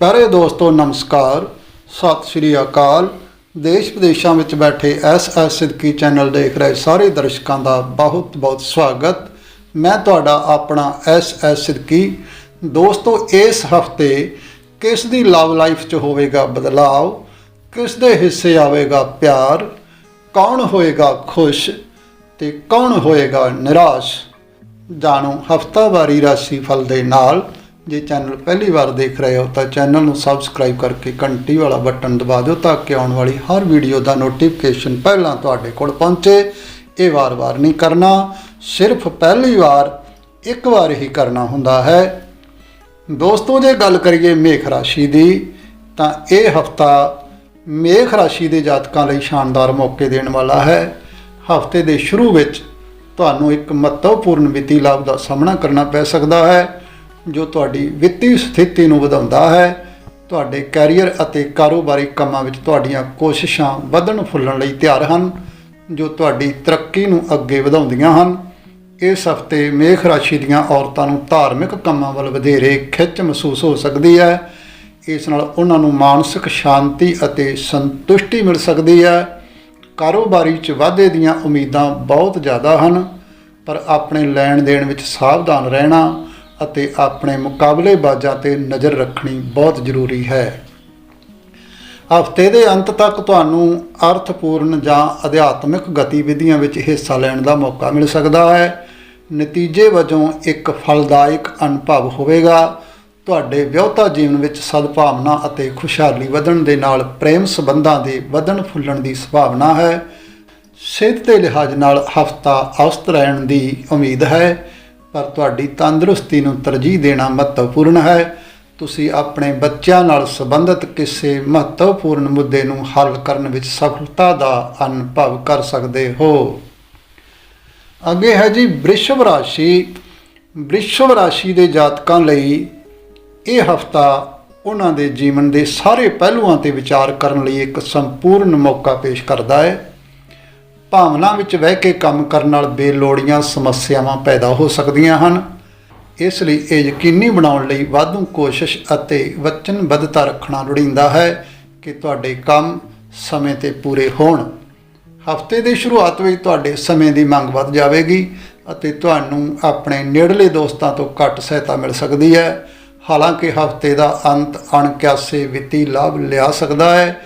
ਪਿਆਰੇ ਦੋਸਤੋ, ਨਮਸਕਾਰ। ਸਤਿ ਸ਼੍ਰੀ ਅਕਾਲ। ਦੇਸ਼ ਵਿਦੇਸ਼ਾਂ ਵਿੱਚ ਬੈਠੇ ਐਸ ਐਸ ਸਿੱਧਕੀ ਚੈਨਲ ਦੇਖ ਰਹੇ ਸਾਰੇ ਦਰਸ਼ਕਾਂ ਦਾ ਬਹੁਤ ਬਹੁਤ ਸਵਾਗਤ। ਮੈਂ ਤੁਹਾਡਾ ਆਪਣਾ ਐਸ ਐਸ ਸਿੱਧਕੀ। ਦੋਸਤੋ, ਇਸ ਹਫ਼ਤੇ ਕਿਸ ਦੀ ਲਵ ਲਾਈਫ 'ਚ ਹੋਵੇਗਾ ਬਦਲਾਅ ਕਿਸ ਦੇ ਹਿੱਸੇ ਆਵੇਗਾ ਪਿਆਰ? ਕੌਣ ਹੋਏਗਾ ਖੁਸ਼ ਤੇ ਕੌਣ ਹੋਏਗਾ ਨਿਰਾਸ਼? ਜਾਣੋ, ਹਫਤਾਵਾਰੀ ਰਾਸ਼ੀ ਫਲ ਦੇ ਨਾਲ ਜੇ ਚੈਨਲ ਪਹਿਲੀ ਵਾਰ ਦੇਖ ਰਹੇ ਹੋ ਤਾਂ ਚੈਨਲ ਨੂੰ ਸਬਸਕ੍ਰਾਈਬ ਕਰਕੇ ਘੰਟੀ ਵਾਲਾ ਬਟਨ ਦਬਾ ਦਿਓ ਤਾਂ ਕਿ ਆਉਣ ਵਾਲੀ ਹਰ ਵੀਡੀਓ ਦਾ ਨੋਟੀਫਿਕੇਸ਼ਨ ਪਹਿਲਾਂ ਤੁਹਾਡੇ ਕੋਲ ਪਹੁੰਚੇ। ਇਹ ਵਾਰ-ਵਾਰ ਨਹੀਂ ਕਰਨਾ, ਸਿਰਫ ਪਹਿਲੀ ਵਾਰ ਇੱਕ ਵਾਰ ਹੀ ਕਰਨਾ ਹੁੰਦਾ ਹੈ। ਦੋਸਤੋ, ਜੇ ਗੱਲ ਕਰੀਏ ਮੇਖ ਰਾਸ਼ੀ ਦੀ, ਤਾਂ ਇਹ ਹਫਤਾ ਮੇਖ ਰਾਸ਼ੀ ਦੇ ਜਾਤਕਾਂ ਲਈ ਸ਼ਾਨਦਾਰ ਮੌਕੇ ਦੇਣ ਵਾਲਾ ਹੈ। ਹਫ਼ਤੇ ਦੇ ਸ਼ੁਰੂ ਵਿੱਚ ਤੁਹਾਨੂੰ ਇੱਕ ਮਹੱਤਵਪੂਰਨ ਵਿੱਤੀ ਲਾਭ ਦਾ ਸਾਹਮਣਾ ਕਰਨਾ ਪੈ ਸਕਦਾ ਹੈ। ਜੋ ਤੁਹਾਡੀ ਵਿੱਤੀ ਸਥਿਤੀ ਨੂੰ ਵਧਾਉਂਦਾ ਹੈ, ਤੁਹਾਡੇ ਕੈਰੀਅਰ ਅਤੇ ਕਾਰੋਬਾਰੀ ਕੰਮਾਂ ਵਿੱਚ ਤੁਹਾਡੀਆਂ ਕੋਸ਼ਿਸ਼ਾਂ ਵਧਣ ਫੁੱਲਣ ਲਈ ਤਿਆਰ ਹਨ, ਜੋ ਤੁਹਾਡੀ ਤਰੱਕੀ ਨੂੰ ਅੱਗੇ ਵਧਾਉਂਦੀਆਂ ਹਨ। ਇਸ ਹਫ਼ਤੇ ਮੇਖ ਰਾਸ਼ੀ ਦੀਆਂ ਔਰਤਾਂ ਨੂੰ ਧਾਰਮਿਕ ਕੰਮਾਂ ਵੱਲ ਵਧੇਰੇ ਖਿੱਚ ਮਹਿਸੂਸ ਹੋ ਸਕਦੀ ਹੈ। ਇਸ ਨਾਲ ਉਹਨਾਂ ਨੂੰ ਮਾਨਸਿਕ ਸ਼ਾਂਤੀ ਅਤੇ ਸੰਤੁਸ਼ਟੀ ਮਿਲ ਸਕਦੀ ਹੈ। ਕਾਰੋਬਾਰੀ 'ਚ ਵਾਧੇ ਦੀਆਂ ਉਮੀਦਾਂ ਬਹੁਤ ਜ਼ਿਆਦਾ ਹਨ, ਪਰ ਆਪਣੇ ਲੈਣ ਦੇਣ ਵਿੱਚ ਸਾਵਧਾਨ ਰਹਿਣਾ ਅਤੇ ਆਪਣੇ ਮੁਕਾਬਲੇਬਾਜ਼ਾਂ ਤੇ ਨਜ਼ਰ ਰੱਖਣੀ ਬਹੁਤ ਜ਼ਰੂਰੀ ਹੈ। ਹਫ਼ਤੇ ਦੇ ਅੰਤ ਤੱਕ ਤੁਹਾਨੂੰ ਅਰਥਪੂਰਨ ਜਾਂ ਅਧਿਆਤਮਿਕ ਗਤੀਵਿਧੀਆਂ ਵਿੱਚ ਹਿੱਸਾ ਲੈਣ ਦਾ ਮੌਕਾ ਮਿਲ ਸਕਦਾ ਹੈ। ਨਤੀਜੇ ਵਜੋਂ ਇੱਕ ਫਲਦਾਇਕ ਅਨੁਭਵ ਹੋਵੇਗਾ। ਤੁਹਾਡੇ ਵਿਆਹਤਾ ਜੀਵਨ ਵਿੱਚ ਸਦਭਾਵਨਾ ਅਤੇ ਖੁਸ਼ਹਾਲੀ ਵਧਣ ਦੇ ਨਾਲ ਪ੍ਰੇਮ ਸੰਬੰਧਾਂ ਦੇ ਵਧਣ ਫੁੱਲਣ ਦੀ ਸੰਭਾਵਨਾ ਹੈ। ਸਿਹਤ ਦੇ ਲਿਹਾਜ਼ ਨਾਲ ਹਫਤਾ ਔਸਤ ਰਹਿਣ ਦੀ ਉਮੀਦ ਹੈ। ਪਰ ਤੁਹਾਡੀ ਤੰਦਰੁਸਤੀ ਨੂੰ ਤਰਜੀਹ ਦੇਣਾ ਮਹੱਤਵਪੂਰਨ ਹੈ। ਤੁਸੀਂ ਆਪਣੇ ਬੱਚਿਆਂ ਨਾਲ ਸੰਬੰਧਿਤ ਕਿਸੇ ਮਹੱਤਵਪੂਰਨ ਮੁੱਦੇ ਨੂੰ ਹੱਲ ਕਰਨ ਵਿੱਚ ਸਫਲਤਾ ਦਾ ਅਨੁਭਵ ਕਰ ਸਕਦੇ ਹੋ। ਅੱਗੇ ਹੈ ਜੀ ਬ੍ਰਿਸ਼ਭ ਰਾਸ਼ੀ। ਬ੍ਰਿਸ਼ਭ ਰਾਸ਼ੀ ਦੇ ਜਾਤਕਾਂ ਲਈ ਇਹ ਹਫਤਾ ਉਹਨਾਂ ਦੇ ਜੀਵਨ ਦੇ ਸਾਰੇ ਪਹਿਲੂਆਂ ਤੇ ਵਿਚਾਰ ਕਰਨ ਲਈ ਇੱਕ ਸੰਪੂਰਨ ਮੌਕਾ ਪੇਸ਼ ਕਰਦਾ ਹੈ। ਭਾਵਨਾ ਵਿੱਚ ਵਹਿ ਕੇ ਕੰਮ ਕਰਨ ਨਾਲ ਬੇਲੋੜੀਆਂ ਸਮੱਸਿਆਵਾਂ ਪੈਦਾ ਹੋ ਸਕਦੀਆਂ ਹਨ। ਇਸ ਲਈ ਇਹ ਯਕੀਨੀ ਬਣਾਉਣ ਲਈ ਵਾਧੂ ਕੋਸ਼ਿਸ਼ ਅਤੇ ਵਚਨਬੱਧਤਾ ਰੱਖਣਾ ਲੋੜੀਂਦਾ ਹੈ ਕਿ ਤੁਹਾਡੇ ਕੰਮ ਸਮੇਂ ਤੇ ਪੂਰੇ ਹੋਣ। ਹਫ਼ਤੇ ਦੀ ਸ਼ੁਰੂਆਤ ਵਿੱਚ ਤੁਹਾਡੇ ਸਮੇਂ ਦੀ ਮੰਗ ਵੱਧ ਜਾਵੇਗੀ ਅਤੇ ਤੁਹਾਨੂੰ ਆਪਣੇ ਨੇੜਲੇ ਦੋਸਤਾਂ ਤੋਂ ਘੱਟ ਸਹਾਇਤਾ ਮਿਲ ਸਕਦੀ ਹੈ। ਹਾਲਾਂਕਿ ਹਫ਼ਤੇ ਦਾ ਅੰਤ ਅਣਕਿਆਸੇ ਵਿੱਤੀ ਲਾਭ ਲਿਆ ਸਕਦਾ ਹੈ,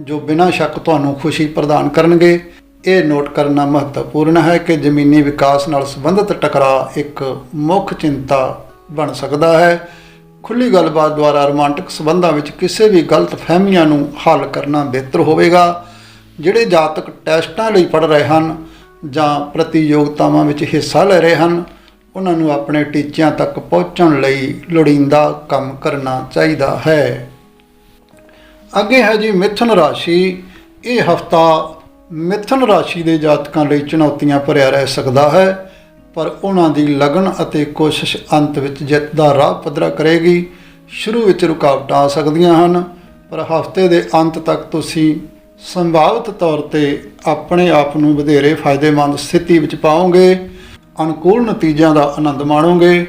ਜੋ ਬਿਨਾਂ ਸ਼ੱਕ ਤੁਹਾਨੂੰ ਖੁਸ਼ੀ ਪ੍ਰਦਾਨ ਕਰਨਗੇ। ਇਹ ਨੋਟ ਕਰਨਾ ਮਹੱਤਵਪੂਰਨ ਹੈ ਕਿ ਜ਼ਮੀਨੀ ਵਿਕਾਸ ਨਾਲ ਸੰਬੰਧਿਤ ਟਕਰਾਅ ਇੱਕ ਮੁੱਖ ਚਿੰਤਾ ਬਣ ਸਕਦਾ ਹੈ। ਖੁੱਲੀ ਗੱਲਬਾਤ ਦੁਆਰਾ ਰੋਮਾਂਟਿਕ ਸੰਬੰਧਾਂ ਵਿੱਚ ਕਿਸੇ ਵੀ ਗਲਤ ਫਹਿਮੀਆਂ ਨੂੰ ਹੱਲ ਕਰਨਾ ਬਿਹਤਰ ਹੋਵੇਗਾ, ਜਿਹੜੇ ਜਾਤਕ ਟੈਸਟਾਂ ਲਈ ਪੜ੍ਹ ਰਹੇ ਹਨ ਜਾਂ ਪ੍ਰਤੀਯੋਗਤਾਵਾਂ ਵਿੱਚ ਹਿੱਸਾ ਲੈ ਰਹੇ ਹਨ, ਉਹਨਾਂ ਨੂੰ ਆਪਣੇ ਟੀਚਿਆਂ ਤੱਕ ਪਹੁੰਚਣ ਲਈ ਲੋੜੀਂਦਾ ਕੰਮ ਕਰਨਾ ਚਾਹੀਦਾ ਹੈ। ਅੱਗੇ ਹੈ ਜੀ ਮਿਥੁਨ ਰਾਸ਼ੀ। ਇਹ ਹਫਤਾ ਮਿਥੁਨ ਰਾਸ਼ੀ ਦੇ ਜਾਤਕਾਂ ਲਈ ਚੁਣੌਤੀਆਂ ਭਰਿਆ ਰਹਿ ਸਕਦਾ ਹੈ, ਪਰ ਉਹਨਾਂ ਦੀ ਲਗਨ ਅਤੇ ਕੋਸ਼ਿਸ਼ ਅੰਤ ਵਿੱਚ ਜਿੱਤ ਦਾ ਰਾਹ ਪੱਧਰਾ ਕਰੇਗੀ। ਸ਼ੁਰੂ ਵਿੱਚ ਰੁਕਾਵਟਾਂ ਆ ਸਕਦੀਆਂ ਹਨ, ਪਰ ਹਫ਼ਤੇ ਦੇ ਅੰਤ ਤੱਕ ਤੁਸੀਂ ਸੰਭਾਵਿਤ ਤੌਰ ਤੇ ਆਪਣੇ ਆਪ ਨੂੰ ਵਧੇਰੇ ਫਾਇਦੇਮੰਦ ਸਥਿਤੀ ਵਿੱਚ ਪਾਓਗੇ, ਅਨੁਕੂਲ ਨਤੀਜਿਆਂ ਦਾ ਆਨੰਦ ਮਾਣੋਗੇ।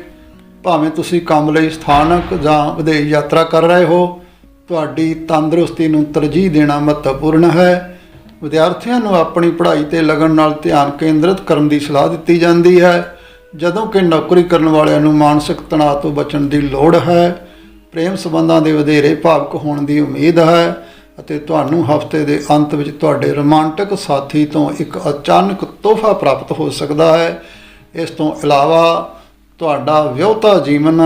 ਭਾਵੇਂ ਤੁਸੀਂ ਕੰਮ ਲਈ ਸਥਾਨਕ ਜਾਂ ਵਿਦੇਸ਼ ਯਾਤਰਾ ਕਰ ਰਹੇ ਹੋ, ਤੁਹਾਡੀ ਤੰਦਰੁਸਤੀ ਨੂੰ ਤਰਜੀਹ ਦੇਣਾ ਮਹੱਤਵਪੂਰਨ ਹੈ। ਵਿਦਿਆਰਥੀਆਂ ਨੂੰ ਆਪਣੀ ਪੜ੍ਹਾਈ ਤੇ ਲਗਨ ਨਾਲ ਧਿਆਨ ਕੇਂਦਰਿਤ ਕਰਨ ਦੀ ਸਲਾਹ ਦਿੱਤੀ ਜਾਂਦੀ ਹੈ। ਜਦੋਂ ਕਿ ਨੌਕਰੀ ਕਰਨ ਵਾਲਿਆਂ ਨੂੰ ਮਾਨਸਿਕ ਤਣਾਅ ਤੋਂ ਬਚਣ ਦੀ ਲੋੜ ਹੈ, ਪ੍ਰੇਮ ਸੰਬੰਧਾਂ ਦੇ ਵਧੇਰੇ ਭਾਵਕ ਹੋਣ ਦੀ ਉਮੀਦ ਹੈ ਅਤੇ ਤੁਹਾਨੂੰ ਹਫ਼ਤੇ ਦੇ ਅੰਤ ਵਿੱਚ ਤੁਹਾਡੇ ਰੋਮਾਂਟਿਕ ਸਾਥੀ ਤੋਂ ਇੱਕ ਅਚਾਨਕ ਤੋਹਫਾ ਪ੍ਰਾਪਤ ਹੋ ਸਕਦਾ ਹੈ। ਇਸ ਤੋਂ ਇਲਾਵਾ ਤੁਹਾਡਾ ਵਿਆਹਤਾ ਜੀਵਨ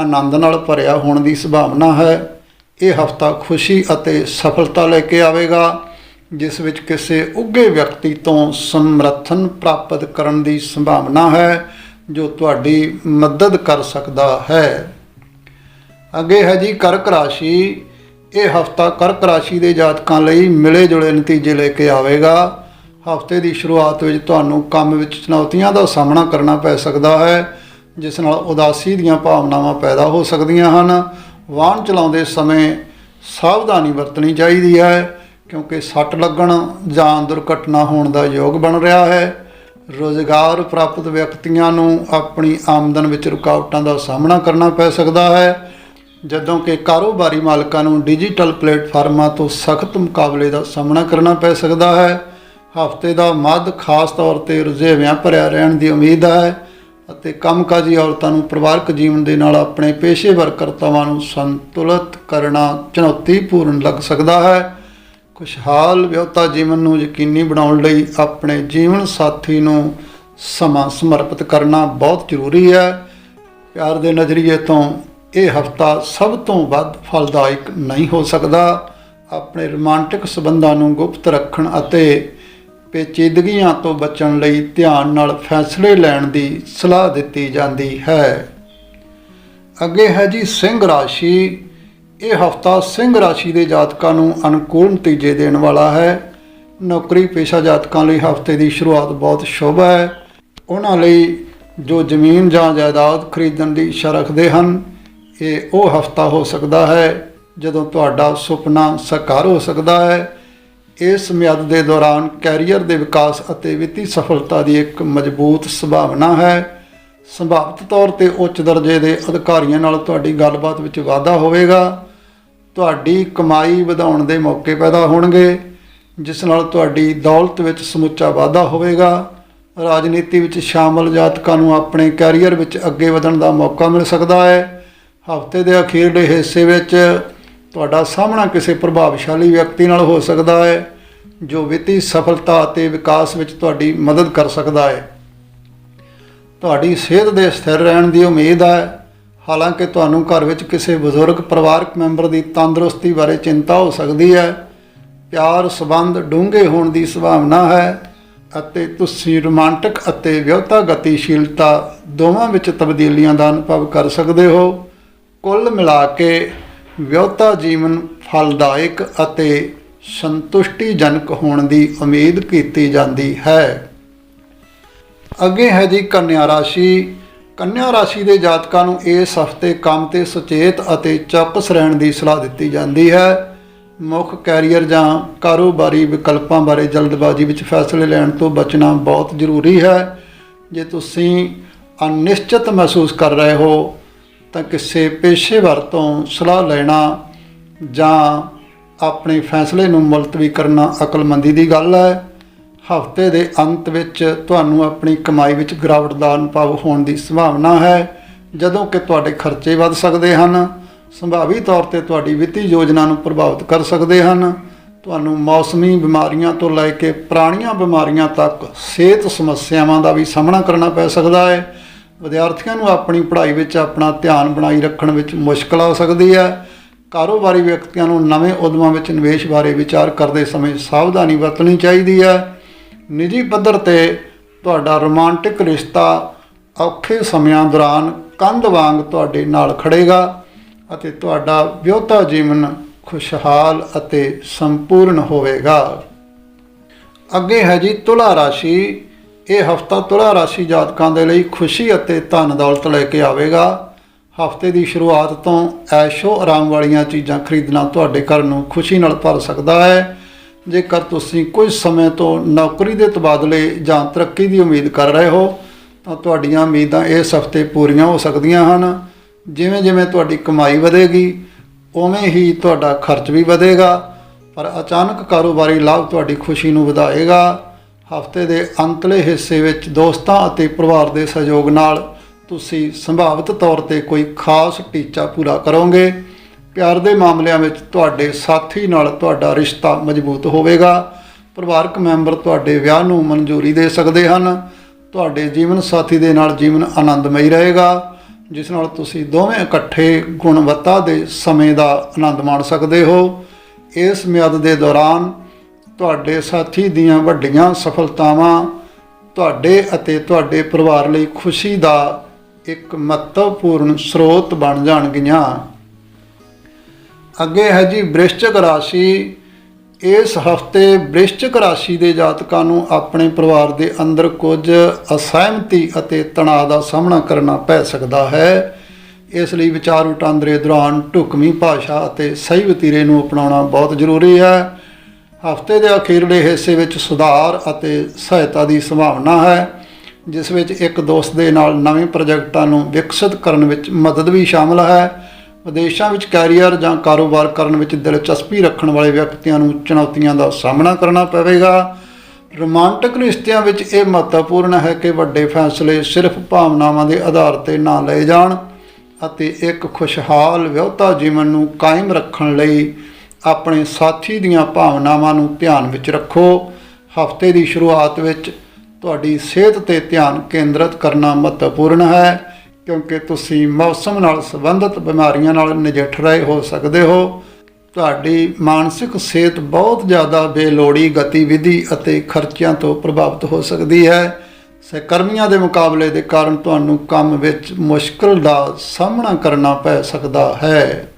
ਆਨੰਦ ਨਾਲ ਭਰਿਆ ਹੋਣ ਦੀ ਸੰਭਾਵਨਾ ਹੈ। ਇਹ ਹਫਤਾ ਖੁਸ਼ੀ ਅਤੇ ਸਫਲਤਾ ਲੈ ਕੇ ਆਵੇਗਾ। ਜਿਸ ਵਿੱਚ ਕਿਸੇ ਉੱਗੇ ਵਿਅਕਤੀ ਤੋਂ ਸਮਰਥਨ ਪ੍ਰਾਪਤ ਕਰਨ ਦੀ ਸੰਭਾਵਨਾ ਹੈ, ਜੋ ਤੁਹਾਡੀ ਮਦਦ ਕਰ ਸਕਦਾ ਹੈ। ਅੱਗੇ ਹੈ ਜੀ, ਕਰਕ ਰਾਸ਼ੀ। ਇਹ ਹਫਤਾ ਕਰਕ ਰਾਸ਼ੀ ਦੇ ਜਾਤਕਾਂ ਲਈ ਮਿਲੇ ਜੁਲੇ ਨਤੀਜੇ ਲੈ ਕੇ ਆਵੇਗਾ। ਹਫ਼ਤੇ ਦੀ ਸ਼ੁਰੂਆਤ ਵਿੱਚ ਤੁਹਾਨੂੰ ਕੰਮ ਵਿੱਚ ਚੁਣੌਤੀਆਂ ਦਾ ਸਾਹਮਣਾ ਕਰਨਾ ਪੈ ਸਕਦਾ ਹੈ, ਜਿਸ ਨਾਲ ਉਦਾਸੀ ਦੀਆਂ ਭਾਵਨਾਵਾਂ ਪੈਦਾ ਹੋ ਸਕਦੀਆਂ ਹਨ। ਵਾਹਨ ਚਲਾਉਂਦੇ ਸਮੇਂ ਸਾਵਧਾਨੀ ਵਰਤਣੀ ਚਾਹੀਦੀ ਹੈ। ਕਿਉਂਕਿ ਸੱਟ ਲੱਗਣ ਜਾਂ ਦੁਰਘਟਨਾ ਹੋਣ ਦਾ ਯੋਗ ਬਣ ਰਿਹਾ ਹੈ, ਰੋਜ਼ਗਾਰ ਪ੍ਰਾਪਤ ਵਿਅਕਤੀਆਂ ਨੂੰ ਆਪਣੀ ਆਮਦਨ ਵਿੱਚ ਰੁਕਾਵਟਾਂ ਦਾ ਸਾਹਮਣਾ ਕਰਨਾ ਪੈ ਸਕਦਾ ਹੈ, ਜਦੋਂ ਕਿ ਕਾਰੋਬਾਰੀ ਮਾਲਕਾਂ ਨੂੰ ਡਿਜੀਟਲ ਪਲੇਟਫਾਰਮਾਂ ਤੋਂ ਸਖਤ ਮੁਕਾਬਲੇ ਦਾ ਸਾਹਮਣਾ ਕਰਨਾ ਪੈ ਸਕਦਾ ਹੈ। ਹਫ਼ਤੇ ਦਾ ਮੱਧ ਖਾਸ ਤੌਰ ਤੇ ਰੁਝੇਵਿਆਂ ਭਰਿਆ ਰਹਿਣ ਦੀ ਉਮੀਦ ਹੈ ਅਤੇ ਕੰਮਕਾਜੀ ਔਰਤਾਂ ਨੂੰ ਪਰਿਵਾਰਕ ਜੀਵਨ ਦੇ ਨਾਲ ਆਪਣੇ ਪੇਸ਼ੇਵਰ ਕਰਤੱਵਾਂ ਨੂੰ ਸੰਤੁਲਿਤ ਕਰਨਾ ਚੁਣੌਤੀਪੂਰਨ ਲੱਗ ਸਕਦਾ ਹੈ। ਖੁਸ਼ਹਾਲ ਵਿਆਹਤਾ ਜੀਵਨ ਨੂੰ ਯਕੀਨੀ ਬਣਾਉਣ ਲਈ ਆਪਣੇ ਜੀਵਨ ਸਾਥੀ ਨੂੰ ਸਮਾਂ ਸਮਰਪਿਤ ਕਰਨਾ ਬਹੁਤ ਜ਼ਰੂਰੀ ਹੈ। ਪਿਆਰ ਦੇ ਨਜ਼ਰੀਏ ਤੋਂ ਇਹ ਹਫਤਾ ਸਭ ਤੋਂ ਵੱਧ ਫਲਦਾਇਕ ਨਹੀਂ ਹੋ ਸਕਦਾ। ਆਪਣੇ ਰੋਮਾਂਟਿਕ ਸਬੰਧਾਂ ਨੂੰ ਗੁਪਤ ਰੱਖਣ ਅਤੇ ਪੇਚੀਦਗੀਆਂ ਤੋਂ ਬਚਣ ਲਈ ਧਿਆਨ ਨਾਲ ਫੈਸਲੇ ਲੈਣ ਦੀ ਸਲਾਹ ਦਿੱਤੀ ਜਾਂਦੀ ਹੈ। ਅੱਗੇ ਹੈ ਜੀ ਸਿੰਘ ਰਾਸ਼ੀ। ਇਹ ਹਫਤਾ ਸਿੰਘ ਰਾਸ਼ੀ ਦੇ ਜਾਤਕਾਂ ਨੂੰ ਅਨੁਕੂਲ ਨਤੀਜੇ ਦੇਣ ਵਾਲਾ ਹੈ। ਨੌਕਰੀ ਪੇਸ਼ਾ ਜਾਤਕਾਂ ਲਈ ਹਫ਼ਤੇ ਦੀ ਸ਼ੁਰੂਆਤ ਬਹੁਤ ਸ਼ੁਭ ਹੈ। ਉਹਨਾਂ ਲਈ ਜੋ ਜ਼ਮੀਨ ਜਾਂ ਜਾਇਦਾਦ ਖਰੀਦਣ ਦੀ ਇੱਛਾ ਰੱਖਦੇ ਹਨ, ਇਹ ਉਹ ਹਫਤਾ ਹੋ ਸਕਦਾ ਹੈ ਜਦੋਂ ਤੁਹਾਡਾ ਸੁਪਨਾ ਸਾਕਾਰ ਹੋ ਸਕਦਾ ਹੈ। ਇਸ ਮਿਆਦ ਦੇ ਦੌਰਾਨ ਕੈਰੀਅਰ ਦੇ ਵਿਕਾਸ ਅਤੇ ਵਿੱਤੀ ਸਫਲਤਾ ਦੀ ਇੱਕ ਮਜ਼ਬੂਤ ਸੰਭਾਵਨਾ ਹੈ। ਸੰਭਾਵਿਤ ਤੌਰ ਤੇ ਉੱਚ ਦਰਜੇ ਦੇ ਅਧਿਕਾਰੀਆਂ ਨਾਲ ਤੁਹਾਡੀ ਗੱਲਬਾਤ ਵਿੱਚ ਵਾਧਾ ਹੋਵੇਗਾ। ਤੁਹਾਡੀ ਕਮਾਈ ਵਧਾਉਣ ਦੇ ਮੌਕੇ ਪੈਦਾ ਹੋਣਗੇ, ਜਿਸ ਨਾਲ ਤੁਹਾਡੀ ਦੌਲਤ ਵਿੱਚ ਸਮੁੱਚਾ ਵਾਧਾ ਹੋਵੇਗਾ। ਰਾਜਨੀਤੀ ਵਿੱਚ ਸ਼ਾਮਲ ਜਾਤਕਾਂ ਨੂੰ ਆਪਣੇ ਕੈਰੀਅਰ ਵਿੱਚ ਅੱਗੇ ਵਧਣ ਦਾ ਮੌਕਾ ਮਿਲ ਸਕਦਾ ਹੈ। ਹਫ਼ਤੇ ਦੇ ਅਖੀਰਲੇ ਹਿੱਸੇ ਵਿੱਚ ਤੁਹਾਡਾ ਸਾਹਮਣਾ ਕਿਸੇ ਪ੍ਰਭਾਵਸ਼ਾਲੀ ਵਿਅਕਤੀ ਨਾਲ ਹੋ ਸਕਦਾ ਹੈ, ਜੋ ਵਿੱਤੀ ਸਫਲਤਾ ਅਤੇ ਵਿਕਾਸ ਵਿੱਚ ਤੁਹਾਡੀ ਮਦਦ ਕਰ ਸਕਦਾ ਹੈ। ਤੁਹਾਡੀ ਸਿਹਤ ਦੇ ਸਥਿਰ ਰਹਿਣ ਦੀ ਉਮੀਦ ਹੈ। ਹਾਲਾਂਕਿ ਤੁਹਾਨੂੰ ਘਰ ਵਿੱਚ ਕਿਸੇ ਬਜ਼ੁਰਗ ਪਰਿਵਾਰਕ ਮੈਂਬਰ ਦੀ ਤੰਦਰੁਸਤੀ ਬਾਰੇ ਚਿੰਤਾ ਹੋ ਸਕਦੀ ਹੈ। ਪਿਆਰ ਸਬੰਧ ਡੂੰਘੇ ਹੋਣ ਦੀ ਸੰਭਾਵਨਾ ਹੈ ਅਤੇ ਤੁਸੀਂ ਰੋਮਾਂਟਿਕ ਅਤੇ ਵਿਆਹਤਾ ਗਤੀਸ਼ੀਲਤਾ ਦੋਵਾਂ ਵਿੱਚ ਤਬਦੀਲੀਆਂ ਦਾ ਅਨੁਭਵ ਕਰ ਸਕਦੇ ਹੋ। ਕੁੱਲ ਮਿਲਾ ਕੇ ਵਿਆਹਤਾ ਜੀਵਨ ਫਲਦਾਇਕ ਅਤੇ ਸੰਤੁਸ਼ਟੀਜਨਕ ਹੋਣ ਦੀ ਉਮੀਦ ਕੀਤੀ ਜਾਂਦੀ ਹੈ। ਅੱਗੇ ਹੈ ਜੀ ਕੰਨਿਆ ਰਾਸ਼ੀ। ਕੰਨਿਆ ਰਾਸ਼ੀ ਦੇ ਜਾਤਕਾਂ ਨੂੰ ਇਸ ਹਫ਼ਤੇ ਕੰਮ ਤੇ ਸੁਚੇਤ ਅਤੇ ਚੌਕਸ ਰਹਿਣ ਦੀ ਸਲਾਹ ਦਿੱਤੀ ਜਾਂਦੀ ਹੈ। ਮੁੱਖ ਕੈਰੀਅਰ ਜਾਂ ਕਾਰੋਬਾਰੀ ਵਿਕਲਪਾਂ ਬਾਰੇ ਜਲਦਬਾਜ਼ੀ ਵਿੱਚ ਫੈਸਲੇ ਲੈਣ ਤੋਂ ਬਚਣਾ ਬਹੁਤ ਜ਼ਰੂਰੀ ਹੈ। ਜੇ ਤੁਸੀਂ ਅਨਿਸ਼ਚਿਤ ਮਹਿਸੂਸ ਕਰ ਰਹੇ ਹੋ, ਤਾਂ ਕਿਸੇ ਪੇਸ਼ੇਵਰ ਤੋਂ ਸਲਾਹ ਲੈਣਾ ਜਾਂ ਆਪਣੇ ਫੈਸਲੇ ਨੂੰ ਮੁਲਤਵੀ ਕਰਨਾ ਅਕਲਮੰਦੀ ਦੀ ਗੱਲ ਹੈ। ਹਫ਼ਤੇ ਦੇ ਅੰਤ ਵਿੱਚ ਤੁਹਾਨੂੰ ਆਪਣੀ ਕਮਾਈ ਵਿੱਚ ਗਿਰਾਵਟ ਦਾ ਅਨੁਭਵ ਹੋਣ ਦੀ ਸੰਭਾਵਨਾ ਹੈ। ਜਦੋਂ ਕਿ ਤੁਹਾਡੇ ਖਰਚੇ ਵੱਧ ਸਕਦੇ ਹਨ, ਸੰਭਾਵੀ ਤੌਰ ਤੇ ਤੁਹਾਡੀ ਵਿੱਤੀ ਯੋਜਨਾ ਨੂੰ ਪ੍ਰਭਾਵਿਤ ਕਰ ਸਕਦੇ ਹਨ। ਤੁਹਾਨੂੰ ਮੌਸਮੀ ਬਿਮਾਰੀਆਂ ਤੋਂ ਲੈ ਕੇ ਪੁਰਾਣੀਆਂ ਬਿਮਾਰੀਆਂ ਤੱਕ ਸਿਹਤ ਸਮੱਸਿਆਵਾਂ ਦਾ ਵੀ ਸਾਹਮਣਾ ਕਰਨਾ ਪੈ ਸਕਦਾ ਹੈ। ਵਿਦਿਆਰਥੀਆਂ ਨੂੰ ਆਪਣੀ ਪੜ੍ਹਾਈ ਵਿੱਚ ਆਪਣਾ ਧਿਆਨ ਬਣਾਈ ਰੱਖਣ ਵਿੱਚ ਮੁਸ਼ਕਲ ਆ ਸਕਦੀ ਹੈ। ਕਾਰੋਬਾਰੀ ਵਿਅਕਤੀਆਂ ਨੂੰ ਨਵੇਂ ਉਦਮਾਂ ਵਿੱਚ ਨਿਵੇਸ਼ ਬਾਰੇ ਵਿਚਾਰ ਕਰਦੇ ਸਮੇਂ ਸਾਵਧਾਨੀ ਵਰਤਣੀ ਚਾਹੀਦੀ ਹੈ। ਨਿੱਜੀ ਪੱਧਰ ਤੇ ਤੁਹਾਡਾ ਰੋਮਾਂਟਿਕ ਰਿਸ਼ਤਾ ਔਖੇ ਸਮਿਆਂ ਦੌਰਾਨ ਕੰਧ ਵਾਂਗ ਤੁਹਾਡੇ ਨਾਲ ਖੜੇਗਾ ਅਤੇ ਤੁਹਾਡਾ ਵਿਆਹਤਾ ਜੀਵਨ ਖੁਸ਼ਹਾਲ ਅਤੇ ਸੰਪੂਰਨ ਹੋਵੇਗਾ। ਅੱਗੇ ਹੈ ਜੀ ਤੁਲਾ ਰਾਸ਼ੀ। ਇਹ ਹਫਤਾ ਤੁਲਾ ਰਾਸ਼ੀ ਜਾਤਕਾਂ ਦੇ ਲਈ ਖੁਸ਼ੀ ਅਤੇ ਧਨ ਦੌਲਤ ਲੈ ਕੇ ਆਵੇਗਾ। ਹਫ਼ਤੇ ਦੀ ਸ਼ੁਰੂਆਤ ਤੋਂ ਐਸ਼ੋ ਆਰਾਮ ਵਾਲੀਆਂ ਚੀਜ਼ਾਂ ਖਰੀਦਣਾ ਤੁਹਾਡੇ ਘਰ ਨੂੰ ਖੁਸ਼ੀ ਨਾਲ ਭਰ ਸਕਦਾ ਹੈ। ਜੇਕਰ ਤੁਸੀਂ ਕੁਝ ਸਮੇਂ ਤੋਂ ਨੌਕਰੀ ਦੇ ਤਬਾਦਲੇ ਜਾਂ ਤਰੱਕੀ ਦੀ ਉਮੀਦ ਕਰ ਰਹੇ ਹੋ, ਤਾਂ ਤੁਹਾਡੀਆਂ ਉਮੀਦਾਂ ਇਸ ਹਫ਼ਤੇ ਪੂਰੀਆਂ ਹੋ ਸਕਦੀਆਂ ਹਨ। ਜਿਵੇਂ ਜਿਵੇਂ ਤੁਹਾਡੀ ਕਮਾਈ ਵਧੇਗੀ, ਉਵੇਂ ਹੀ ਤੁਹਾਡਾ ਖਰਚ ਵੀ ਵਧੇਗਾ, ਪਰ ਅਚਾਨਕ ਕਾਰੋਬਾਰੀ ਲਾਭ ਤੁਹਾਡੀ ਖੁਸ਼ੀ ਨੂੰ ਵਧਾਏਗਾ। ਹਫ਼ਤੇ ਦੇ ਅੰਤਲੇ ਹਿੱਸੇ ਵਿੱਚ ਦੋਸਤਾਂ ਅਤੇ ਪਰਿਵਾਰ ਦੇ ਸਹਿਯੋਗ ਨਾਲ ਤੁਸੀਂ ਸੰਭਾਵਿਤ ਤੌਰ ਤੇ ਕੋਈ ਖਾਸ ਟੀਚਾ ਪੂਰਾ ਕਰੋਗੇ। ਪਿਆਰ ਦੇ ਮਾਮਲਿਆਂ ਵਿੱਚ ਤੁਹਾਡੇ ਸਾਥੀ ਨਾਲ ਤੁਹਾਡਾ ਰਿਸ਼ਤਾ ਮਜ਼ਬੂਤ ਹੋਵੇਗਾ। ਪਰਿਵਾਰਕ ਮੈਂਬਰ ਤੁਹਾਡੇ ਵਿਆਹ ਨੂੰ ਮਨਜ਼ੂਰੀ ਦੇ ਸਕਦੇ ਹਨ। ਤੁਹਾਡੇ ਜੀਵਨ ਸਾਥੀ ਦੇ ਨਾਲ ਜੀਵਨ ਆਨੰਦਮਈ ਰਹੇਗਾ, ਜਿਸ ਨਾਲ ਤੁਸੀਂ ਦੋਵੇਂ ਇਕੱਠੇ ਗੁਣਵੱਤਾ ਦੇ ਸਮੇਂ ਦਾ ਆਨੰਦ ਮਾਣ ਸਕਦੇ ਹੋ। ਇਸ ਮਿਆਦ ਦੇ ਦੌਰਾਨ ਤੁਹਾਡੇ ਸਾਥੀ ਦੀਆਂ ਵੱਡੀਆਂ ਸਫਲਤਾਵਾਂ, ਤੁਹਾਡੇ ਅਤੇ ਤੁਹਾਡੇ ਪਰਿਵਾਰ ਲਈ ਖੁਸ਼ੀ ਦਾ ਇੱਕ ਮਹੱਤਵਪੂਰਨ ਸਰੋਤ ਬਣ ਜਾਣਗੀਆਂ। ਅੱਗੇ ਹੈ ਜੀ ਬ੍ਰਿਸ਼ਚਿਕ ਰਾਸ਼ੀ। ਇਸ ਹਫ਼ਤੇ ਬ੍ਰਿਸ਼ਚਿਕ ਰਾਸ਼ੀ ਦੇ ਜਾਤਕਾਂ ਨੂੰ ਆਪਣੇ ਪਰਿਵਾਰ ਦੇ ਅੰਦਰ ਕੁਝ ਅਸਹਿਮਤੀ ਅਤੇ ਤਣਾਅ ਦਾ ਸਾਹਮਣਾ ਕਰਨਾ ਪੈ ਸਕਦਾ ਹੈ। ਇਸ ਲਈ ਵਿਚਾਰ ਵਟਾਂਦਰੇ ਦੌਰਾਨ ਢੁਕਵੀਂ ਭਾਸ਼ਾ ਅਤੇ ਸਹੀ ਵਤੀਰੇ ਨੂੰ ਅਪਣਾਉਣਾ ਬਹੁਤ ਜ਼ਰੂਰੀ ਹੈ। ਹਫ਼ਤੇ ਦੇ ਅਖੀਰਲੇ ਹਿੱਸੇ ਵਿੱਚ ਸੁਧਾਰ ਅਤੇ ਸਹਾਇਤਾ ਦੀ ਸੰਭਾਵਨਾ ਹੈ, ਜਿਸ ਵਿੱਚ ਇੱਕ ਦੋਸਤ ਦੇ ਨਾਲ ਨਵੇਂ ਪ੍ਰੋਜੈਕਟਾਂ ਨੂੰ ਵਿਕਸਿਤ ਕਰਨ ਵਿੱਚ ਮਦਦ ਵੀ ਸ਼ਾਮਲ ਹੈ। ਵਿਦੇਸ਼ਾਂ ਵਿੱਚ ਕੈਰੀਅਰ ਜਾਂ ਕਾਰੋਬਾਰ ਕਰਨ ਵਿੱਚ ਦਿਲਚਸਪੀ ਰੱਖਣ ਵਾਲੇ ਵਿਅਕਤੀਆਂ ਨੂੰ ਚੁਣੌਤੀਆਂ ਦਾ ਸਾਹਮਣਾ ਕਰਨਾ ਪਵੇਗਾ। ਰੋਮਾਂਟਿਕ ਰਿਸ਼ਤਿਆਂ ਵਿੱਚ ਇਹ ਮਹੱਤਵਪੂਰਨ ਹੈ ਕਿ ਵੱਡੇ ਫੈਸਲੇ ਸਿਰਫ ਭਾਵਨਾਵਾਂ ਦੇ ਆਧਾਰ ਤੇ ਨਾ ਲਏ ਜਾਣ ਅਤੇ ਇੱਕ ਖੁਸ਼ਹਾਲ ਵਿਆਹਤਾ ਜੀਵਨ ਨੂੰ ਕਾਇਮ ਰੱਖਣ ਲਈ ਆਪਣੇ ਸਾਥੀ ਦੀਆਂ ਭਾਵਨਾਵਾਂ ਨੂੰ ਧਿਆਨ ਵਿੱਚ ਰੱਖੋ। ਹਫ਼ਤੇ ਦੀ ਸ਼ੁਰੂਆਤ ਵਿੱਚ ਤੁਹਾਡੀ ਸਿਹਤ ਤੇ ਧਿਆਨ ਕੇਂਦਰਿਤ ਕਰਨਾ ਮਹੱਤਵਪੂਰਨ ਹੈ। ਕਿਉਂਕਿ ਤੁਸੀਂ ਮੌਸਮ ਨਾਲ ਸੰਬੰਧਿਤ ਬਿਮਾਰੀਆਂ ਨਾਲ ਨਜਿੱਠ ਰਹੇ ਹੋ, ਸਕਦੇ ਹੋ। ਤੁਹਾਡੀ ਮਾਨਸਿਕ ਸਿਹਤ ਬਹੁਤ ਜ਼ਿਆਦਾ ਬੇਲੋੜੀ ਗਤੀਵਿਧੀ ਅਤੇ ਖਰਚਿਆਂ ਤੋਂ ਪ੍ਰਭਾਵਿਤ ਹੋ ਸਕਦੀ ਹੈ। ਸਹਿਕਰਮੀਆਂ ਦੇ ਮੁਕਾਬਲੇ ਦੇ ਕਾਰਨ ਤੁਹਾਨੂੰ ਕੰਮ ਵਿੱਚ ਮੁਸ਼ਕਲ ਦਾ ਸਾਹਮਣਾ ਕਰਨਾ ਪੈ ਸਕਦਾ ਹੈ।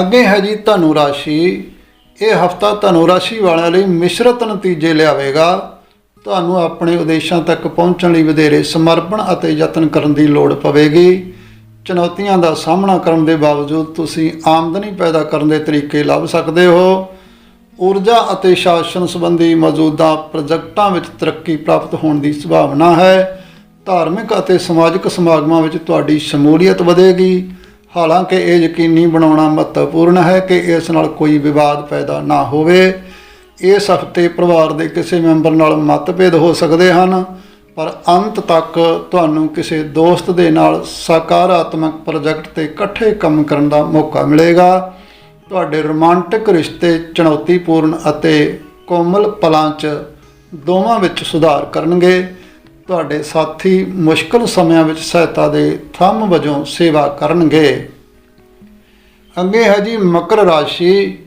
ਅੱਗੇ ਹੈ ਜੀ ਧਨੁ ਰਾਸ਼ੀ। ਇਹ ਹਫਤਾ ਧਨੁ ਰਾਸ਼ੀ ਵਾਲਿਆਂ ਲਈ ਮਿਸ਼ਰਤ ਨਤੀਜੇ ਲਿਆਵੇਗਾ। ਤੁਹਾਨੂੰ ਆਪਣੇ ਉਦੇਸ਼ਾਂ ਤੱਕ ਪਹੁੰਚਣ ਲਈ ਵਧੇਰੇ ਸਮਰਪਣ ਅਤੇ ਯਤਨ ਕਰਨ ਦੀ ਲੋੜ ਪਵੇਗੀ। ਚੁਣੌਤੀਆਂ ਦਾ ਸਾਹਮਣਾ ਕਰਨ ਦੇ ਬਾਵਜੂਦ ਤੁਸੀਂ ਆਮਦਨੀ ਪੈਦਾ ਕਰਨ ਦੇ ਤਰੀਕੇ ਲੱਭ ਸਕਦੇ ਹੋ। ਊਰਜਾ ਅਤੇ ਸ਼ਾਸਨ ਸੰਬੰਧੀ ਮੌਜੂਦਾ ਪ੍ਰੋਜੈਕਟਾਂ ਵਿੱਚ ਤਰੱਕੀ ਪ੍ਰਾਪਤ ਹੋਣ ਦੀ ਸੰਭਾਵਨਾ ਹੈ। ਧਾਰਮਿਕ ਅਤੇ ਸਮਾਜਿਕ ਸਮਾਗਮਾਂ ਵਿੱਚ ਤੁਹਾਡੀ ਸ਼ਮੂਲੀਅਤ ਵਧੇਗੀ। ਹਾਲਾਂਕਿ ਇਹ ਯਕੀਨੀ ਬਣਾਉਣਾ ਮਹੱਤਵਪੂਰਨ ਹੈ ਕਿ ਇਸ ਨਾਲ ਕੋਈ ਵਿਵਾਦ ਪੈਦਾ ਨਾ ਹੋਵੇ। ਇਸ ਹਫ਼ਤੇ ਪਰਿਵਾਰ ਦੇ ਕਿਸੇ ਮੈਂਬਰ ਨਾਲ ਮਤਭੇਦ ਹੋ ਸਕਦੇ ਹਨ, ਪਰ ਅੰਤ ਤੱਕ ਤੁਹਾਨੂੰ ਕਿਸੇ ਦੋਸਤ ਦੇ ਨਾਲ ਸਕਾਰਾਤਮਕ ਪ੍ਰੋਜੈਕਟ ਤੇ ਇਕੱਠੇ ਕੰਮ ਕਰਨ ਦਾ ਮੌਕਾ ਮਿਲੇਗਾ। ਤੁਹਾਡੇ ਰੋਮਾਂਟਿਕ ਰਿਸ਼ਤੇ ਚੁਣੌਤੀਪੂਰਨ ਅਤੇ ਕੋਮਲ ਪਲਾਂ 'ਚ ਦੋਵਾਂ ਵਿੱਚ ਸੁਧਾਰ ਕਰਨਗੇ। ਤੁਹਾਡੇ ਸਾਥੀ ਮੁਸ਼ਕਲ ਸਮਿਆਂ ਵਿੱਚ ਸਹਾਇਤਾ ਦੇ ਥੰਮ ਵਜੋਂ ਸੇਵਾ ਕਰਨਗੇ। ਅੱਗੇ ਹੈ ਜੀ ਮਕਰ ਰਾਸ਼ੀ।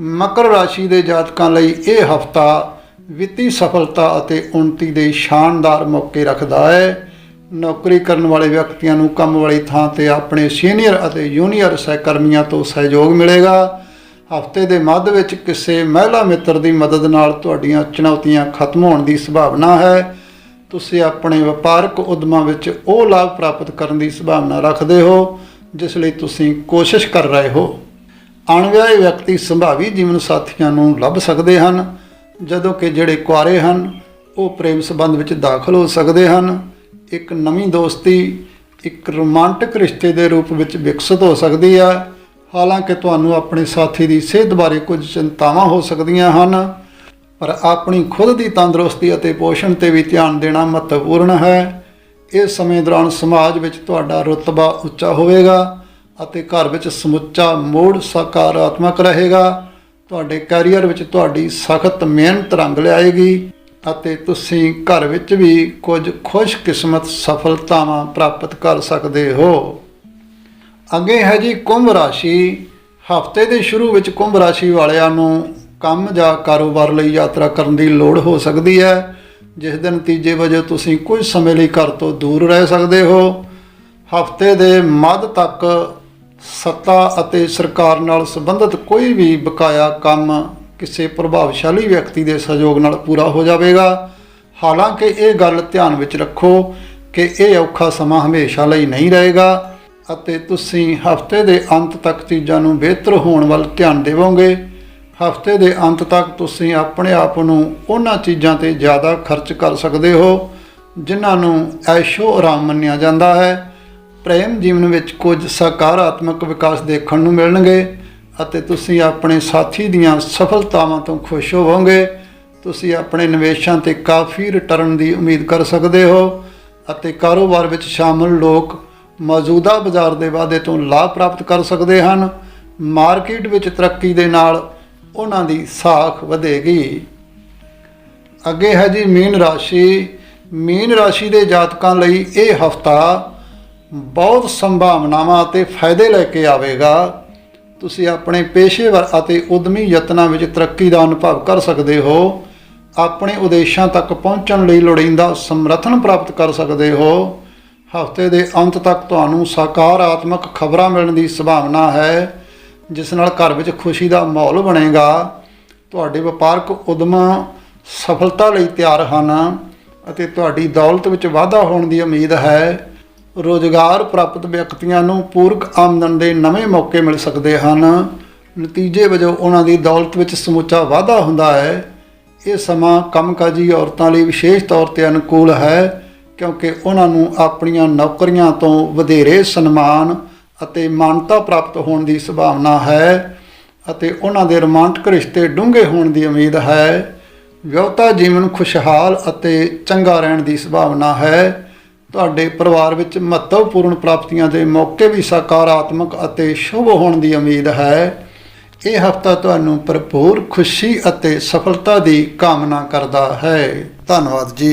ਮਕਰ ਰਾਸ਼ੀ ਦੇ ਜਾਤਕਾਂ ਲਈ ਇਹ ਹਫਤਾ ਵਿੱਤੀ ਸਫਲਤਾ ਅਤੇ ਉન્નਤੀ ਦੇ ਸ਼ਾਨਦਾਰ ਮੌਕੇ ਰੱਖਦਾ ਹੈ। ਨੌਕਰੀ ਕਰਨ ਵਾਲੇ ਵਿਅਕਤੀਆਂ ਨੂੰ ਕੰਮ ਵਾਲੀ ਥਾਂ ਤੇ ਆਪਣੇ ਸੀਨੀਅਰ ਅਤੇ ਜੂਨੀਅਰ ਸਹਿਕਰਮੀਆਂ ਤੋਂ ਸਹਿਯੋਗ ਮਿਲੇਗਾ। ਹਫ਼ਤੇ ਦੇ ਮੱਧ ਵਿੱਚ ਕਿਸੇ ਮਹਿਲਾ ਮਿੱਤਰ ਦੀ ਮਦਦ ਨਾਲ ਤੁਹਾਡੀਆਂ ਚੁਣੌਤੀਆਂ ਖਤਮ ਹੋਣ ਦੀ ਸੰਭਾਵਨਾ ਹੈ। ਤੁਸੀਂ ਆਪਣੇ ਵਪਾਰਕ ਉਦਮਾਂ ਵਿੱਚ ਉਹ ਲਾਭ ਪ੍ਰਾਪਤ ਕਰਨ ਦੀ ਸੰਭਾਵਨਾ ਰੱਖਦੇ ਹੋ, ਜਿਸ ਲਈ ਤੁਸੀਂ ਕੋਸ਼ਿਸ਼ ਕਰ ਰਹੇ ਹੋ। ਅਣਵਿਆਹੇ ਵਿਅਕਤੀ ਸੰਭਾਵੀ ਜੀਵਨ ਸਾਥੀਆਂ ਨੂੰ ਲੱਭ ਸਕਦੇ ਹਨ, ਜਦੋਂ ਕਿ ਜਿਹੜੇ ਕੁਆਰੇ ਹਨ, ਉਹ ਪ੍ਰੇਮ ਸੰਬੰਧ ਵਿੱਚ ਦਾਖਲ ਹੋ ਸਕਦੇ ਹਨ। ਇੱਕ ਨਵੀਂ ਦੋਸਤੀ, ਇੱਕ ਰੋਮਾਂਟਿਕ ਰਿਸ਼ਤੇ ਦੇ ਰੂਪ ਵਿੱਚ ਵਿਕਸਿਤ ਹੋ ਸਕਦੀ ਹੈ। ਹਾਲਾਂਕਿ ਤੁਹਾਨੂੰ ਆਪਣੇ ਸਾਥੀ ਦੀ ਸਿਹਤ ਬਾਰੇ ਕੁਝ ਚਿੰਤਾਵਾਂ ਹੋ ਸਕਦੀਆਂ ਹਨ, ਪਰ ਆਪਣੀ ਖੁਦ ਦੀ ਤੰਦਰੁਸਤੀ ਅਤੇ ਪੋਸ਼ਣ ਤੇ ਵੀ ਧਿਆਨ ਦੇਣਾ ਮਹੱਤਵਪੂਰਨ ਹੈ। ਇਸ ਸਮੇਂ ਦੌਰਾਨ ਸਮਾਜ ਵਿੱਚ ਤੁਹਾਡਾ ਰੁਤਬਾ ਉੱਚਾ ਹੋਵੇਗਾ। ਅਤੇ ਘਰ ਵਿੱਚ ਸਮੁੱਚਾ ਮੋੜ ਸਕਾਰਾਤਮਕ ਰਹੇਗਾ। ਤੁਹਾਡੇ ਕੈਰੀਅਰ ਵਿੱਚ ਤੁਹਾਡੀ ਸਖਤ ਮਿਹਨਤ ਰੰਗ ਲਿਆਏਗੀ ਅਤੇ ਤੁਸੀਂ ਘਰ ਵਿੱਚ ਵੀ ਕੁਝ ਖੁਸ਼ਕਿਸਮਤ ਸਫਲਤਾਵਾਂ ਪ੍ਰਾਪਤ ਕਰ ਸਕਦੇ ਹੋ। ਅੱਗੇ ਹੈ ਜੀ ਕੁੰਭ ਰਾਸ਼ੀ। ਹਫ਼ਤੇ ਦੇ ਸ਼ੁਰੂ ਵਿੱਚ ਕੁੰਭ ਰਾਸ਼ੀ ਵਾਲਿਆਂ ਨੂੰ ਕੰਮ ਜਾਂ ਕਾਰੋਬਾਰ ਲਈ ਯਾਤਰਾ ਕਰਨ ਦੀ ਲੋੜ ਹੋ ਸਕਦੀ ਹੈ। ਜਿਸ ਦੇ ਨਤੀਜੇ ਵਜੋਂ ਤੁਸੀਂ ਕੁਝ ਸਮੇਂ ਲਈ ਘਰ ਤੋਂ ਦੂਰ ਰਹਿ ਸਕਦੇ ਹੋ। ਹਫ਼ਤੇ ਦੇ ਮੱਧ ਤੱਕ ਸੱਤਾ ਅਤੇ ਸਰਕਾਰ ਨਾਲ ਸੰਬੰਧਿਤ ਕੋਈ ਵੀ ਬਕਾਇਆ ਕੰਮ ਕਿਸੇ ਪ੍ਰਭਾਵਸ਼ਾਲੀ ਵਿਅਕਤੀ ਦੇ ਸਹਿਯੋਗ ਨਾਲ ਪੂਰਾ ਹੋ ਜਾਵੇਗਾ। ਹਾਲਾਂਕਿ ਇਹ ਗੱਲ ਧਿਆਨ ਵਿੱਚ ਰੱਖੋ ਕਿ ਇਹ ਔਖਾ ਸਮਾਂ ਹਮੇਸ਼ਾ ਲਈ ਨਹੀਂ ਰਹੇਗਾ ਅਤੇ ਤੁਸੀਂ ਹਫ਼ਤੇ ਦੇ ਅੰਤ ਤੱਕ ਚੀਜ਼ਾਂ ਨੂੰ ਬਿਹਤਰ ਹੋਣ ਵੱਲ ਧਿਆਨ ਦੇਵੋਗੇ। ਹਫ਼ਤੇ ਦੇ ਅੰਤ ਤੱਕ ਤੁਸੀਂ ਆਪਣੇ ਆਪ ਨੂੰ ਉਹਨਾਂ ਚੀਜ਼ਾਂ ਤੇ ਜ਼ਿਆਦਾ ਖਰਚ ਕਰ ਸਕਦੇ ਹੋ, ਜਿਨ੍ਹਾਂ ਨੂੰ ਐਸ਼ੋ ਆਰਾਮ ਮੰਨਿਆ ਜਾਂਦਾ ਹੈ। ਪ੍ਰੇਮ ਜੀਵਨ ਵਿੱਚ ਕੁਝ ਸਕਾਰਾਤਮਕ ਵਿਕਾਸ ਦੇਖਣ ਨੂੰ ਮਿਲਣਗੇ ਅਤੇ ਤੁਸੀਂ ਆਪਣੇ ਸਾਥੀ ਦੀਆਂ ਸਫਲਤਾਵਾਂ ਤੋਂ ਖੁਸ਼ ਹੋਵੋਗੇ। ਤੁਸੀਂ ਆਪਣੇ ਨਿਵੇਸ਼ਾਂ ਤੇ ਕਾਫੀ ਰਿਟਰਨ ਦੀ ਉਮੀਦ ਕਰ ਸਕਦੇ ਹੋ ਅਤੇ ਕਾਰੋਬਾਰ ਵਿੱਚ ਸ਼ਾਮਲ ਲੋਕ ਮੌਜੂਦਾ ਬਾਜ਼ਾਰ ਦੇ ਵਾਅਦੇ ਤੋਂ ਲਾਭ ਪ੍ਰਾਪਤ ਕਰ ਸਕਦੇ ਹਨ। ਮਾਰਕੀਟ ਵਿੱਚ ਤਰੱਕੀ ਦੇ ਨਾਲ ਉਹਨਾਂ ਦੀ ਸਾਖ ਵਧੇਗੀ। ਅੱਗੇ ਹੈ ਜੀ ਮੀਨ ਰਾਸ਼ੀ। ਮੀਨ ਰਾਸ਼ੀ ਦੇ ਜਾਤਕਾਂ ਲਈ ਇਹ ਹਫਤਾ ਬਹੁਤ ਸੰਭਾਵਨਾਵਾਂ ਅਤੇ ਫਾਇਦੇ ਲੈ ਕੇ ਆਵੇਗਾ। ਤੁਸੀਂ ਆਪਣੇ ਪੇਸ਼ੇਵਰ ਅਤੇ ਉਦਮੀ ਯਤਨਾਂ ਵਿੱਚ ਤਰੱਕੀ ਦਾ ਅਨੁਭਵ ਕਰ ਸਕਦੇ ਹੋ। ਆਪਣੇ ਉਦੇਸ਼ਾਂ ਤੱਕ ਪਹੁੰਚਣ ਲਈ ਲੋੜੀਂਦਾ ਸਮਰਥਨ ਪ੍ਰਾਪਤ ਕਰ ਸਕਦੇ ਹੋ। ਹਫ਼ਤੇ ਦੇ ਅੰਤ ਤੱਕ ਤੁਹਾਨੂੰ ਸਕਾਰਾਤਮਕ ਖਬਰਾਂ ਮਿਲਣ ਦੀ ਸੰਭਾਵਨਾ ਹੈ, ਜਿਸ ਨਾਲ ਘਰ ਵਿੱਚ ਖੁਸ਼ੀ ਦਾ ਮਾਹੌਲ ਬਣੇਗਾ। ਤੁਹਾਡੇ ਵਪਾਰਕ ਉਦਮ ਸਫਲਤਾ ਲਈ ਤਿਆਰ ਹਨ ਅਤੇ ਤੁਹਾਡੀ ਦੌਲਤ ਵਿੱਚ ਵਾਧਾ ਹੋਣ ਦੀ ਉਮੀਦ ਹੈ। ਰੋਜ਼ਗਾਰ ਪ੍ਰਾਪਤ ਵਿਅਕਤੀਆਂ ਨੂੰ ਪੂਰਕ ਆਮਦਨ ਦੇ ਨਵੇਂ ਮੌਕੇ ਮਿਲ ਸਕਦੇ ਹਨ। ਨਤੀਜੇ ਵਜੋਂ ਉਹਨਾਂ ਦੀ ਦੌਲਤ ਵਿੱਚ ਸਮੁੱਚਾ ਵਾਧਾ ਹੁੰਦਾ ਹੈ। ਇਹ ਸਮਾਂ ਕੰਮਕਾਜੀ ਔਰਤਾਂ ਲਈ ਵਿਸ਼ੇਸ਼ ਤੌਰ ਤੇ ਅਨੁਕੂਲ ਹੈ, ਕਿਉਂਕਿ ਉਹਨਾਂ ਨੂੰ ਆਪਣੀਆਂ ਨੌਕਰੀਆਂ ਤੋਂ ਵਧੇਰੇ ਸਨਮਾਨ ਅਤੇ ਮਾਨਤਾ ਪ੍ਰਾਪਤ ਹੋਣ ਦੀ ਸੰਭਾਵਨਾ ਹੈ ਅਤੇ ਉਹਨਾਂ ਦੇ ਰੋਮਾਂਟਿਕ ਰਿਸ਼ਤੇ ਡੂੰਘੇ ਹੋਣ ਦੀ ਉਮੀਦ ਹੈ। ਵਿਆਹਤਾ ਜੀਵਨ ਖੁਸ਼ਹਾਲ ਅਤੇ ਚੰਗਾ ਰਹਿਣ ਦੀ ਸੰਭਾਵਨਾ ਹੈ। ਤੁਹਾਡੇ ਪਰਿਵਾਰ ਵਿੱਚ ਮਹੱਤਵਪੂਰਨ ਪ੍ਰਾਪਤੀਆਂ ਦੇ ਮੌਕੇ ਵੀ ਸਕਾਰਾਤਮਕ ਅਤੇ ਸ਼ੁਭ ਹੋਣ ਦੀ ਉਮੀਦ ਹੈ। ਇਹ ਹਫਤਾ ਤੁਹਾਨੂੰ ਭਰਪੂਰ ਖੁਸ਼ੀ ਅਤੇ ਸਫਲਤਾ ਦੀ ਕਾਮਨਾ ਕਰਦਾ ਹੈ। ਧੰਨਵਾਦ ਜੀ।